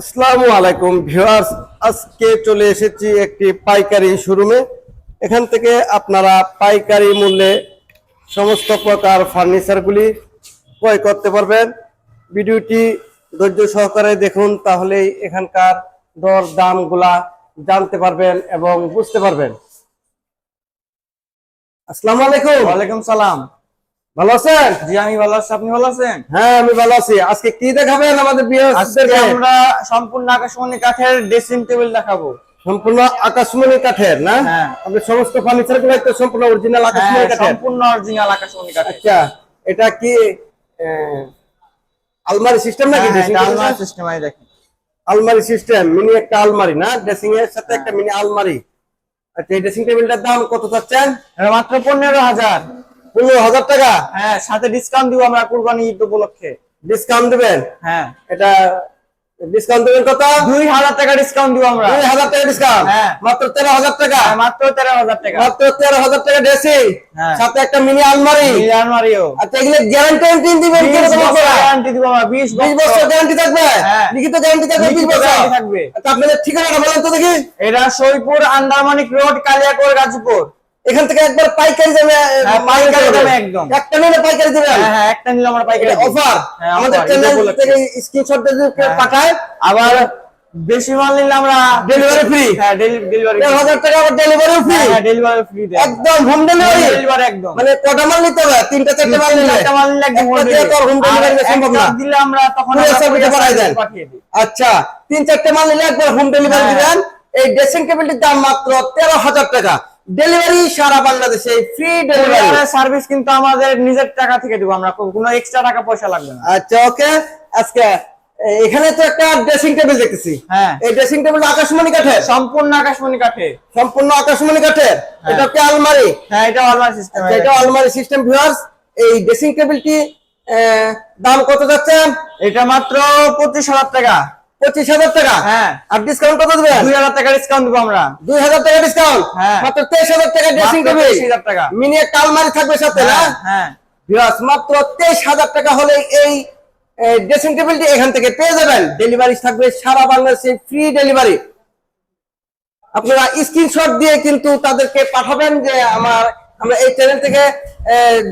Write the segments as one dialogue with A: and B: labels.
A: আসসালামু আলাইকুম ভিউয়ার্স, আজকে চলে এসেছি একটি পাইকারি শোরুমে। এখান থেকে আপনারা পাইকারি মূল্যে সমস্ত প্রকার ফার্নিচারগুলি ক্রয় করতে পারবেন। ভিডিওটি ধৈর্য সহকারে দেখুন, তাহলেই এখানকার দর দামগুলা জানতে পারবেন এবং বুঝতে পারবেন। আসসালামু আলাইকুম।
B: ওয়ালাইকুম সালাম।
A: ভালো আছেন?
B: জি আমি ভালো আছি। আপনি ভালো আছেন?
A: হ্যাঁ আমি ভালো আছি। আজকে কি দেখাবেন আমাদের
B: আজকে আমরা সম্পূর্ণ আকাশমণি কাঠের ড্রেসিং টেবিল দেখাবো।
A: সম্পূর্ণ আকাশমণি কাঠের না?
B: হ্যাঁ।
A: আপনি সমস্ত ফার্নিচারগুলো তো সম্পূর্ণ অরিজিনাল আকাশমণি
B: হ্যাঁ,
A: কাঠের।
B: সম্পূর্ণ অরিজিনাল আকাশমণি কাঠের।
A: আচ্ছা এটা কি আলমারি সিস্টেম নাকি
B: হ্যাঁ, আলমারি সিস্টেম
A: আলমারি সিস্টেম মিনি একটা আলমারি না? ড্রেসিং এর সাথে একটা মিনি আলমারি। আচ্ছা এই ড্রেসিং টেবিলটার দাম কত চাচ্ছেন?
B: মাত্র পনেরো হাজার।
A: পনেরো হাজার টাকা?
B: হ্যাঁ সাথে ডিসকাউন্ট দিব আমরা কুরবানি ঈদ উপলক্ষে।
A: ডিসকাউন্ট দেবেন?
B: হ্যাঁ।
A: এটা ডিসকাউন্ট দেবেন কত?
B: দুই হাজার টাকা ডিসকাউন্ট দিব আমরা।
A: দুই হাজার টাকা ডিসকাউন্ট
B: হ্যাঁ।
A: মাত্র তেরো হাজার টাকা?
B: হ্যাঁ, মাত্র তেরো হাজার টাকা।
A: মাত্র তেরো হাজার টাকা ড্রেসিং
B: হ্যাঁ।
A: সাথে একটা মিনি আলমারি?
B: আলমারিও।
A: আচ্ছা এগুলো গ্যারান্টি দিবেন
B: দিব আমরা বিশ
A: বিশ বছর। গ্যারান্টি থাকবে। লিখিত গ্যারান্টি থাকবে বিশ বছর?
B: থাকবে।
A: আচ্ছা আপনাদের ঠিকানাটা বলেন তো দেখি।
B: এটা সৈপুর আন্দারমানিক রোড কালিয়াকোর গাজীপুর।
A: এখান থেকে একবার পাইকারি দামে
B: হ্যাঁ, পাইকারি দামে একদম।
A: একটা নিলে পাইকারি দিবেন।
B: হ্যাঁ হ্যাঁ একটা নিলে আমরা পাইকারি
A: অফার
B: হ্যাঁ,
A: আমাদের চ্যানেল থেকে স্ক্রিনশট দিয়ে
B: হ্যাঁ।
A: পাঠায়
B: আবার বেশি মাল নিলে আমরা
A: Delivery free?
B: হ্যাঁ ডেলিভারি
A: দেড় হাজার টাকা আবার ডেলিভারি ফ্রি
B: হ্যাঁ ডেলিভারি ফ্রি
A: একদম হোম ডেলিভারি
B: ডেলিভারি একদম।
A: মানে কটা মাল নিতে হবে? তিনটা চারটে মাল নিলে।
B: একটা মাল নিলে একদম
A: দিয়ে তো হোম ডেলিভারি সম্ভব না।
B: দিলে আমরা তখন
A: courier পাঠায় দেন। আচ্ছা তিন চারটে মাল নিলে একবার হোম ডেলিভারি। দিবেন এই ড্রেসিং টেবিলটির দাম মাত্র তেরো হাজার টাকা। ডেলিভারি সারা বাংলাদেশে ফ্রি ডেলিভারি
B: সার্ভিস কিন্তু আমাদের নিজের টাকা থেকে দিব আমরা কোনো এক্সট্রা টাকা পয়সা লাগবে না।
A: আচ্ছা ওকে আজকে এখানে তো একটা ড্রেসিং টেবিল দেখতেছি।
B: হ্যাঁ।
A: এই ড্রেসিং টেবিল আকাশমণি কাঠের।
B: সম্পূর্ণ আকাশমণি কাঠে
A: সম্পূর্ণ আকাশমণি কাঠের।
B: হ্যাঁ।
A: এটা কি আলমারি?
B: হ্যাঁ এটা আলমারি সিস্টেম
A: আচ্ছা, এটা আলমারি সিস্টেম ভিউয়ার্স এই ড্রেসিং টেবিলটি আহ, দাম কত যাচ্ছেন
B: এটা মাত্র পঁচিশ হাজার টাকা।
A: পঁচিশ হাজার টাকা?
B: হ্যাঁ।
A: আর ডিসকাউন্ট কত দেবেন?
B: দুই হাজার টাকা ডিসকাউন্ট দিব আমরা।
A: দুই হাজার টাকা ডিসকাউন্ট
B: হ্যাঁ।
A: মাত্র তেইশ হাজার টাকা ড্রেসিং টেবিল
B: টাকা।
A: মিনি একটা আলমারি থাকবে সাথে না?
B: হ্যাঁ হ্যাঁ।
A: মাত্র তেইশ হাজার টাকা হলে এই ড্রেসিং টেবিলটি এখান থেকে পেয়ে যাবেন। ডেলিভারি থাকবে সারা বাংলাদেশে ফ্রি ডেলিভারি আপনারা স্ক্রিনশট দিয়ে কিন্তু তাদেরকে পাঠাবেন যে আমার আমরা এই চ্যানেল থেকে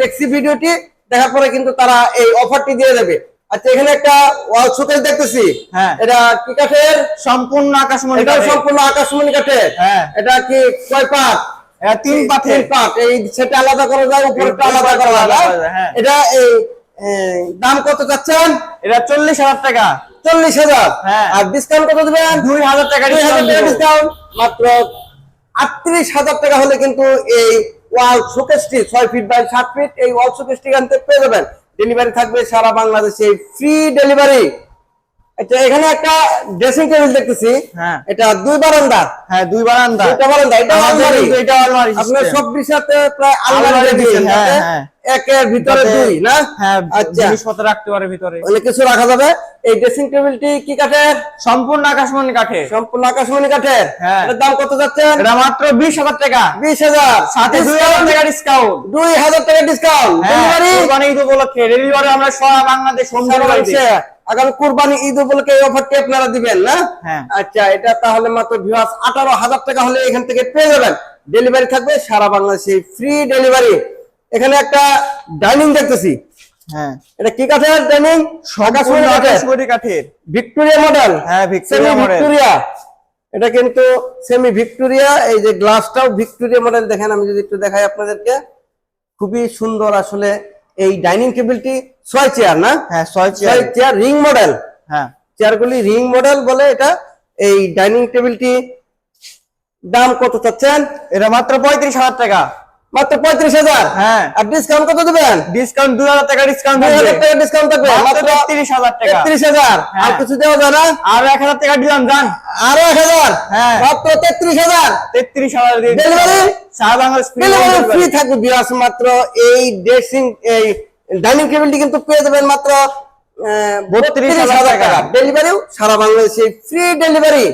A: দেখছি ভিডিওটি। দেখার পরে কিন্তু তারা এই অফারটি দিয়ে দেবে। আচ্ছা এখানে একটা ওয়াল শোকেস দেখতেছি।
B: হ্যাঁ।
A: এটা কি কাঠের?
B: সম্পূর্ণ আকাশমণি
A: এটা সম্পূর্ণ আকাশমণি কাঠের।
B: হ্যাঁ।
A: এটা কি কয় পাট
B: এটা তিন পাথে
A: তিন পাট এই সেটা আলাদা করা যায় উপরটা আলাদা করা যায়।
B: হ্যাঁ।
A: এটা এই দাম কত চাচ্ছেন?
B: এটা চল্লিশ হাজার টাকা।
A: চল্লিশ হাজার।
B: হ্যাঁ।
A: আর ডিসকাউন্ট কত দেবেন?
B: দুই হাজার টাকা
A: দুই হাজার
B: ডিসকাউন্ট
A: টাকা ডিসকাউন্ট মাত্র আটত্রিশ হাজার টাকা হলে কিন্তু এই ওয়াল শোকেসটি ছয় ফিট বাই সাত ফিট এই ওয়াল শোকেসটি আনতে পেয়ে যাবেন। ডেলিভারি থাকবে সারা বাংলাদেশে ফ্রি ডেলিভারি আচ্ছা এখানে একটা ড্রেসিং টেবিল দেখতেছি।
B: হ্যাঁ।
A: এটা দুই বারান্দা।
B: হ্যাঁ দুই বারান্দা।
A: দুইটা বারান্দা এটা আলমারি।
B: এটা আলমারি
A: আপনার সব সাথে প্রায় আলমারি
B: হ্যাঁ, হ্যাঁ।
A: একের ভিতরে দুই না?
B: হ্যাঁ
A: আচ্ছা।
B: জিনিসপত্র রাখতে পারে ভিতরে।
A: অনেক কিছু রাখা যাবে। এই ড্রেসিং টেবিলটি কি কাঠের?
B: সম্পূর্ণ আকাশমণি কাঠে
A: সম্পূর্ণ আকাশমণি কাঠের।
B: হ্যাঁ।
A: দাম কত যাচ্ছেন?
B: এটা মাত্র বিশ হাজার টাকা।
A: বিশ হাজার।
B: সাথে দুই হাজার টাকা ডিসকাউন্ট।
A: দুই হাজার টাকা ডিসকাউন্ট। ডেলিভারি?
B: কুরবানি ঈদ উপলক্ষে। ডেলিভারি আমরা সারা বাংলাদেশ হোম ডেলিভারি
A: আগামী কুরবানি ঈদ উপলক্ষে এই অফারটি আপনারা দিবেন না?
B: হ্যাঁ।
A: আচ্ছা এটা তাহলে মাত্র ভিউয়ার্স আঠারো হাজার টাকা হলে এখান থেকে পেয়ে যাবেন। ডেলিভারি থাকবে সারা বাংলাদেশে ফ্রি ডেলিভারি এখানে একটা ডাইনিং দেখতেছি।
B: হ্যাঁ।
A: এটা কি কাঠের ডাইনিং?
B: কাঠের।
A: Victoria model.
B: হ্যাঁ, ভিক্টোরিয়া
A: ভিক্টোরিয়া। এটা কিন্তু সেমি ভিক্টোরিয়া। এই যে গ্লাসটাও ভিক্টোরিয়া মডেল দেখেন আমি যদি একটু দেখাই আপনাদেরকে। খুবই সুন্দর আসলে এই ডাইনিং টেবিলটি। ছয় চেয়ার না?
B: হ্যাঁ ছয় চেয়ার।
A: Chair ring model.
B: হ্যাঁ।
A: চেয়ারগুলি রিং মডেল বলে এটা। এই ডাইনিং টেবিলটি দাম কত চাচ্ছেন?
B: এটা মাত্র পঁয়ত্রিশ হাজার টাকা।
A: মাত্র পঁয়ত্রিশ হাজার।
B: হ্যাঁ।
A: আর ডিসকাউন্ট কত দেবেন?
B: ডিসকাউন্ট দুই হাজার টাকা ডিসকাউন্ট
A: দুই হাজার টাকা ডিসকাউন্ট থাকবে।
B: মাত্র হাজার টাকা।
A: হাজার। আর
B: হ্যাঁ।
A: কিছু দেওয়া যায় না?
B: আর এক হাজার টাকা দিলাম জান।
A: আরও এক হাজার?
B: হ্যাঁ।
A: মাত্র তেত্রিশ হাজার।
B: তেত্রিশ হাজার
A: ডেলিভারি
B: delivery।
A: ফ্রি থাকবে বিরাস মাত্র এই ড্রেসিং এই ডাইনিং টেবিলটি কিন্তু পেয়ে যাবেন মাত্র বত্রিশ হাজার টাকা। ডেলিভারিও সারা বাংলাদেশে ফ্রি ডেলিভারি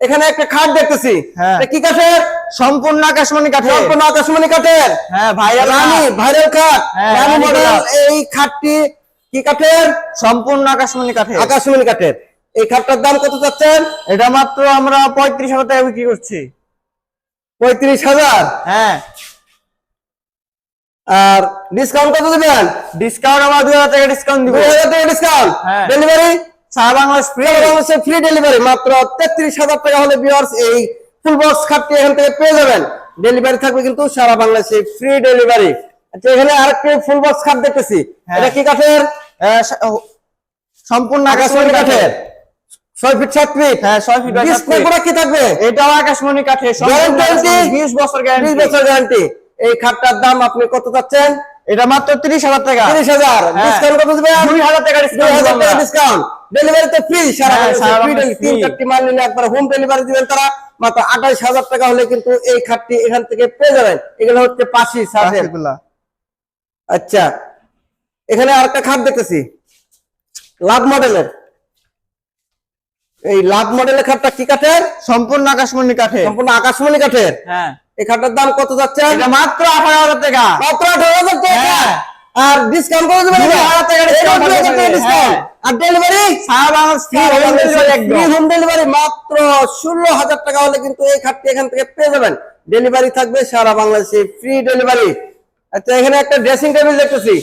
A: এখানে একটা খাট দেখতেছি।
B: হ্যাঁ।
A: কি কাঠের?
B: সম্পূর্ণ আকাশমণি কাঠের।
A: সম্পূর্ণ আকাশমণি কাঠের।
B: হ্যাঁ ভাইরাল
A: রানী ভাইরাল খাট।
B: হ্যাঁ,
A: রানী
B: রানী
A: মডেল এই খাটটি কি কাঠের?
B: সম্পূর্ণ আকাশমণি কাঠে
A: আকাশমণি কাঠের। এই খাটটার দাম কত চাচ্ছেন?
B: এটা মাত্র আমরা পঁয়ত্রিশ হাজার টাকা বিক্রি করছি।
A: পঁয়ত্রিশ হাজার?
B: হ্যাঁ।
A: আর ডিসকাউন্ট কত দেবেন?
B: ডিসকাউন্ট আমরা দুই হাজার টাকা ডিসকাউন্ট দিব।
A: দুই হাজার টাকা ডিসকাউন্ট
B: হ্যাঁ।
A: ডেলিভারি
B: সারা বাংলাদেশ ফ্রি
A: ফ্রি ডেলিভারি মাত্র তেত্রিশ হাজার টাকা হলে ভিউয়ার্স এই ফুল বক্স খাটটি এখান থেকে পেয়ে যাবেন। ডেলিভারি থাকবে কিন্তু সারা বাংলাদেশে ফ্রি ডেলিভারি আচ্ছা এখানে আরেকটি ফুল বক্স খাট দেখতেছি।
B: হ্যাঁ।
A: এটা কি কাঠের?
B: সম্পূর্ণ
A: আকাশমণি কাঠের। ছয় ফিট সাত ফিট
B: হ্যাঁ ছয় ফিট
A: ডিসপ্লে কি থাকবে?
B: এটাও আকাশমণি কাঠের? বিশ বছর
A: বিশ
B: গ্যারান্টি
A: বছর গ্যারান্টি এই খাটটার দাম আপনি কত চাচ্ছেন?
B: এটা মাত্র তিরিশ হাজার টাকা।
A: তিরিশ হাজার।
B: হ্যাঁ।
A: ডিসকাউন্ট কত দেবেন?
B: দুই হাজার টাকা
A: দুই
B: ডিসকাউন্ট
A: হাজার টাকা ডিসকাউন্ট ডেলিভারি তো ফ্রি সারা
B: হ্যাঁ।
A: তিন চারটি মাল নিলে একবার হোম ডেলিভারি দিবেন তারা। মাত্র আঠাইশ হাজার টাকা হলে কিন্তু এই খাটটি এখান থেকে পেয়ে যাবেন। এগুলো হচ্ছে পাশি সাথে। আচ্ছা। এখানে আরেকটা খাট দেখতেছি। লাভ মডেলের। এই লাভ মডেলের খাটটা কি কাঠের?
B: সম্পূর্ণ আকাশমণি কাঠের।
A: সম্পূর্ণ আকাশমণি কাঠের।
B: হ্যাঁ।
A: এই খাটটার দাম কত
B: যাচ্ছে? মাত্র আঠারো হাজার টাকা।
A: মাত্র আঠারো হাজার টাকা?
B: হ্যাঁ।
A: আর ডিসকাউন্ট করে দেবেন
B: হ্যাঁ।
A: আর ডেলিভারি
B: হোম ডেলিভারি
A: মাত্র ষোলো হাজার টাকা হলে কিন্তু এই খাটটি এখান থেকে পেয়ে যাবেন। ডেলিভারি থাকবে সারা বাংলাদেশে ফ্রি ডেলিভারি আচ্ছা এখানে একটা ড্রেসিং টেবিল দেখতেছি।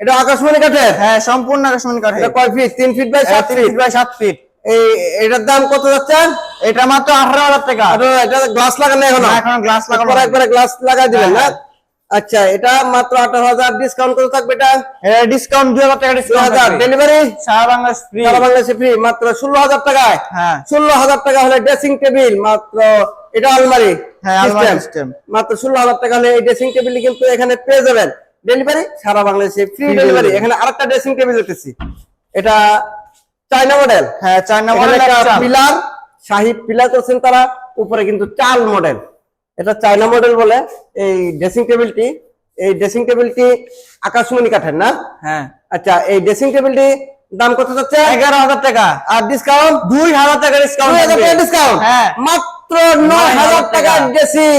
A: এটা আকাশমণি কাঠের?
B: হ্যাঁ সম্পূর্ণ আকাশমণি কাঠের।
A: কয় ফিট তিন ফিট বাই সাত ফিট
B: ফিট বাই সাত ফিট
A: এই এটার দাম কত যাচ্ছেন
B: এটা মাত্র আঠারো হাজার টাকা।
A: এটা গ্লাস লাগানো
B: এখনও? এখনও লাগানো
A: একবারে গ্লাস লাগাই দিবেন না?
B: হ্যাঁ,
A: আচ্ছা এটা মাত্র আঠারো হাজার ডিসকাউন্ট কত থাকবে এটা?
B: এটা ডিসকাউন্ট দুই হাজার টাকা ডিসকাউন্ট
A: ডেলিভারি
B: সারা বাংলাদেশ ফ্রি
A: সারা বাংলাদেশে ফ্রি মাত্র ষোলো হাজার টাকায়।
B: হ্যাঁ।
A: ষোলো হাজার টাকা হলে ড্রেসিং টেবিল মাত্র এটা আলমারি
B: হ্যাঁ।
A: মাত্র ষোলো হাজার টাকা হলে এই ড্রেসিং টেবিল কিন্তু এখানে পেয়ে যাবেন। ডেলিভারি সারা বাংলাদেশে ফ্রি ডেলিভারি এখানে আরেকটা ড্রেসিং টেবিল দেখতেছি। এটা চায়না মডেল
B: হ্যাঁ নম্বর
A: একটা পিলার শাহী পিলার করছেন তারা উপরে কিন্তু চাল মডেল এটা চায়না মডেল বলে এই ড্রেসিং টেবিলটি এই ড্রেসিং টেবিলটি আকাশমণি কাঠের না?
B: হ্যাঁ।
A: আচ্ছা এই ড্রেসিং টেবিলটি দাম কত যাচ্ছে?
B: এগারো হাজার টাকা।
A: আর ডিসকাউন্ট
B: দুই হাজার টাকা ডিসকাউন্ট
A: ডিসকাউন্ট
B: হ্যাঁ।
A: মাত্র নয় হাজার টাকা। ড্রেসিং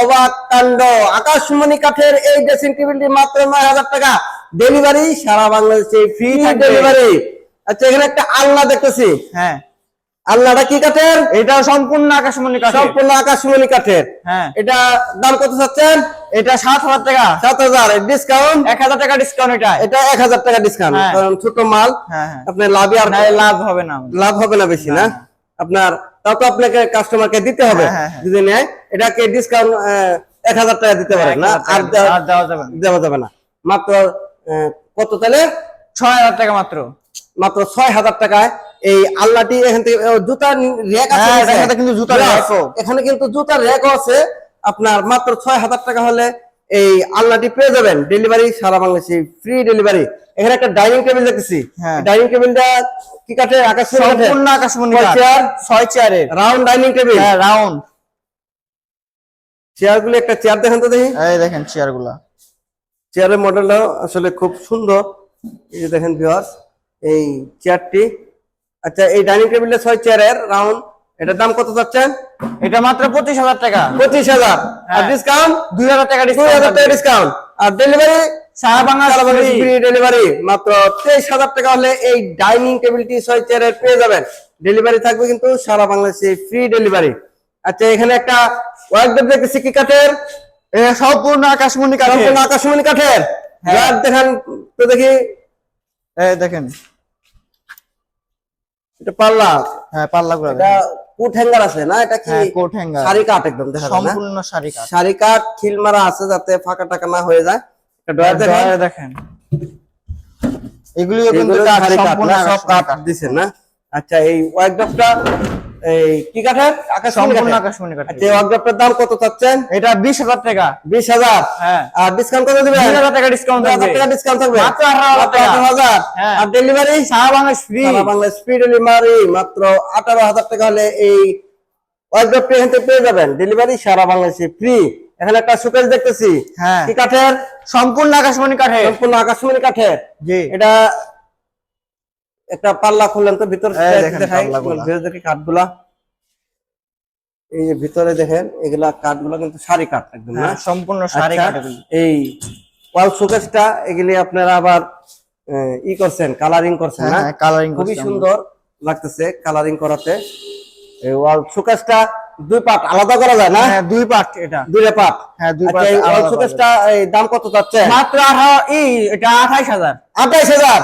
A: অবাক কাণ্ড। আকাশমণি কাঠের এই ড্রেসিং টেবিলটি মাত্র নয় হাজার টাকা। ডেলিভারি সারা বাংলাদেশে ফ্রি ডেলিভারি আচ্ছা এখানে একটা আলনা দেখতেছি।
B: হ্যাঁ।
A: আলনাটা কি কাঠের?
B: এটা সম্পূর্ণ আকাশমণি কাঠের।
A: সম্পূর্ণ আকাশমণি কাঠের।
B: হ্যাঁ।
A: এটা দাম কত চাচ্ছেন?
B: এটা সাত হাজার টাকা।
A: সাত হাজার। ডিসকাউন্ট
B: এক হাজার টাকা ডিসকাউন্ট এটা।
A: এটা এক হাজার টাকা ডিসকাউন্ট
B: হ্যাঁ।
A: কারণ ছোট মাল।
B: হ্যাঁ হ্যাঁ।
A: আপনার লাভই আর
B: লাভ হবে না।
A: লাভ হবে না বেশি না? আপনার তাও তো আপনাকে কাস্টমারকে দিতে হবে। যদি নেয় এটাকে ডিসকাউন্ট এক হাজার টাকা দিতে পারেন না? আর দেওয়া-
B: যাবে না।
A: দেওয়া যাবে না। মাত্র কত তাহলে?
B: ছয় হাজার টাকা মাত্র।
A: মাত্র ছয় হাজার টাকায় এই আল্লাহটি এখান থেকে জুতার র্যাক আছে
B: হ্যাঁ, কিন্তু জুতার।
A: এখানে কিন্তু জুতার র্যাকও আছে। আপনার মাত্র ছয় হাজার টাকা হলে এই আল্লাহটি পেয়ে যাবেন। ডেলিভারি সারা বাংলাদেশে ফ্রি ডেলিভারি এখানে একটা ডাইনিং টেবিল দেখতেছি। ডাইনিং টেবিলটা কি
B: সম্পূর্ণ আকাশমণি
A: চেয়ার
B: ছয় চেয়ারের
A: রাউন্ড ডাইনিং টেবিল
B: হ্যাঁ রাউন্ড
A: চেয়ারগুলো একটা চেয়ার দেখেন তো দেখি।
B: এই দেখেন চেয়ারগুলা
A: চেয়ারের মডেলটা আসলে খুব সুন্দর। এই যে দেখেন ভিউয়ার্স এই চেয়ারটি আচ্ছা এই ডাইনিং টেবিলটা ছয় চেয়ারের রাউন্ড এটার দাম কত যাচ্ছেন
B: এটা মাত্র পঁচিশ হাজার টাকা।
A: পঁচিশ হাজার। আর
B: হ্যাঁ।
A: ডিসকাউন্ট
B: দুই হাজার টাকা
A: দুই হাজার টাকা
B: ডিসকাউন্ট
A: আর ডেলিভারি
B: সারা বাংলাদেশ
A: ফ্রি ডেলিভারি মাত্র তেইশ হাজার টাকা হলে এই ডাইনিং টেবিলটি ছয় চেয়ারের পেয়ে যাবেন। ডেলিভারি থাকবে কিন্তু সারা বাংলাদেশে ফ্রি ডেলিভারি আচ্ছা এখানে একটা ওয়ার্কডেপ দেখতেছি কি কাঠের?
B: সম্পূর্ণ আকাশমণি কাঠের।
A: আকাশমণি কাঠের।
B: হ্যাঁ।
A: দেখান তো দেখি।
B: এই দেখেন।
A: এটা পাল্লা
B: হ্যাঁ পাল্লা গুলা
A: এটা কোট হ্যাঙ্গার আছে না? এটা কি
B: হ্যাঁ, coat
A: শাড়ি কাট একদম দেখা যায়
B: সম্পূর্ণ শাড়ি কাট
A: শাড়ি কাট খিল মারা আছে যাতে ফাঁকা টাকা না হয়ে যায়। এটা ডয়ার দেখেন।
B: দেখেন। এগুলিও কিন্তু সম্পূর্ণ
A: সব
B: কাট।
A: দিছেন না? আচ্ছা এই ওয়ার্কডপটা এই কি কাঠের?
B: সম্পূর্ণ আকাশমণি কাঠ
A: আচ্ছা এই দাম কত চাচ্ছেন?
B: এটা বিশ হাজার টাকা।
A: বিশ হাজার?
B: হ্যাঁ।
A: আর ডিসকাউন্ট কত দিবেন?
B: টাকা ডিসকাউন্ট
A: টাকা ডিসকাউন্ট থাকবে।
B: মাত্র হ্যাঁ।
A: আর ডেলিভারি
B: সারা বাংলাদেশ ফ্রি
A: সারা বাংলা স্পিড ডেলিভারি মাত্র আঠারো হাজার টাকা হলে এই এখান পেয়ে যাবেন। ডেলিভারি সারা বাংলাদেশে ফ্রি এখানে একটা সুকেশ দেখতেছি।
B: হ্যাঁ।
A: কি কাঠের?
B: সম্পূর্ণ আকাশমণি কাঠের।
A: সম্পূর্ণ আকাশমণি কাঠের।
B: জি।
A: এটা একটা পাল্লা খুললেন তো ভিতর দেখি কাঠগুলা। এই যে ভিতরে দেখেন এগুলা কাঠগুলা কিন্তু সারি কাঠ একদম না?
B: হ্যাঁ, সম্পূর্ণ শাড়ি
A: আচ্ছা,
B: কাঠ
A: এই ওয়াল শোকেসটা এগুলি আপনারা আবার ই করছেন কালারিং করছেন
B: হ্যাঁ
A: না?
B: হ্যাঁ কালারিং
A: খুবই সুন্দর লাগতেছে কালারিং করাতে। এই ওয়াল শোকেসটা দুই পার্ট আলাদা করা যায় না?
B: হ্যাঁ দুই পার্ট এটা।
A: দুইটা পার্ট
B: হ্যাঁ দুই
A: আচ্ছা
B: পার্ট
A: এই এই দাম কত যাচ্ছে?
B: মাত্র এই এটা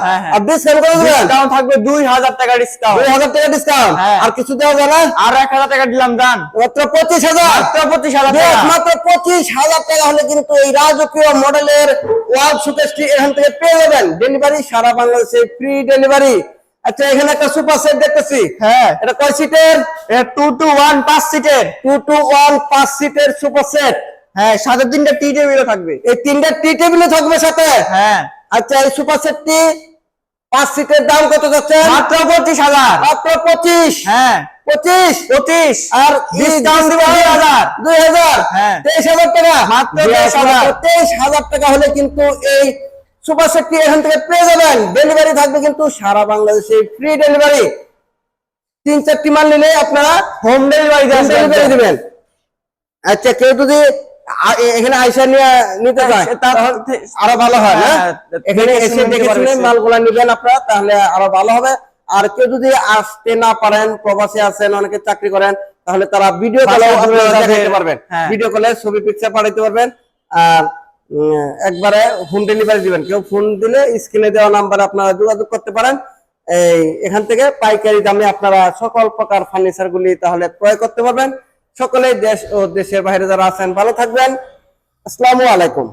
B: হ্যাঁ।
A: আর ডিসকাউন্ট করে দেবেন
B: ডিসকাউন্ট থাকবে দুই হাজার টাকা ডিসকাউন্ট
A: টাকা ডিসকাউন্ট। আর কিছু দেওয়া যায় না?
B: আর এক হাজার টাকা দিলাম দান
A: মাত্র পঁচিশ হাজার?
B: মাত্র পঁচিশ হাজার
A: Yes,
B: টাকা।
A: মাত্র পঁচিশ হাজার টাকা হলে কিন্তু এই রাজকীয় মডেলের ওয়াল শোকেসটি এখান থেকে পেয়ে যাবেন। ডেলিভারি সারা বাংলাদেশে ফ্রি ডেলিভারি আচ্ছা এখানে একটা সুপার সেট দেখতেছি।
B: হ্যাঁ।
A: এটা কয় সিটের?
B: টু টু ওয়ান পাঁচ সিটের।
A: টু টু ওয়ান পাঁচ সিটের সুপার সেট।
B: হ্যাঁ সাথে তিনটা টি টেবিলও থাকবে।
A: এই তিনটা টি টেবিলে থাকবে সাথে?
B: হ্যাঁ।
A: আচ্ছা এই সুপার সেটটি পাঁচ সিটের দাম কত যাচ্ছে?
B: মাত্র পঁচিশ হাজার।
A: মাত্র পঁচিশ।
B: হ্যাঁ।
A: পঁচিশ?
B: পঁচিশ।
A: আর
B: Discount দিবো দুই হাজার।
A: দুই হাজার।
B: হ্যাঁ।
A: তেইশ হাজার টাকা।
B: মাত্র 23,000
A: মাত্র তেইশ হাজার টাকা হলে কিন্তু এই সুপার সেটটি এখান থেকে পেয়ে যাবেন। ডেলিভারি থাকবে কিন্তু সারা বাংলাদেশে ফ্রি ডেলিভারি তিন চারটি মাল নিলে আপনারা
B: হোম ডেলিভারি
A: ডেলিভারি দিবেন। আচ্ছা কেউ যদি এখানে আইসা নিয়ে নিতে চায়
B: সে
A: আরও ভালো হয় না?
B: হ্যাঁ,
A: এখানে এসে দেখে শুনে মালগুলা নিবেন আপনারা তাহলে আরও ভালো হবে। আর কেউ যদি আসতে না পারেন প্রবাসী আছেন অনেকে চাকরি করেন তাহলে তারা ভিডিও কলে। দেখাতে পারবেন।
B: হ্যাঁ।
A: ভিডিও কলে ছবি পিকচার পাঠাতে পারবেন। আর একবারে হোম ডেলিভারি দিবেন। কেউ ফোন দিলে স্ক্রিনে দেওয়া নাম্বারে আপনারা যোগাযোগ করতে পারেন। এই, এখান থেকে পাইকারি দামে আপনারা সকল প্রকার ফার্নিচারগুলি তাহলে ক্রয় করতে পারবেন। সকলেই দেশ ও দেশের বাইরে যারা আছেন, ভালো থাকবেন। আসসালামু আলাইকুম।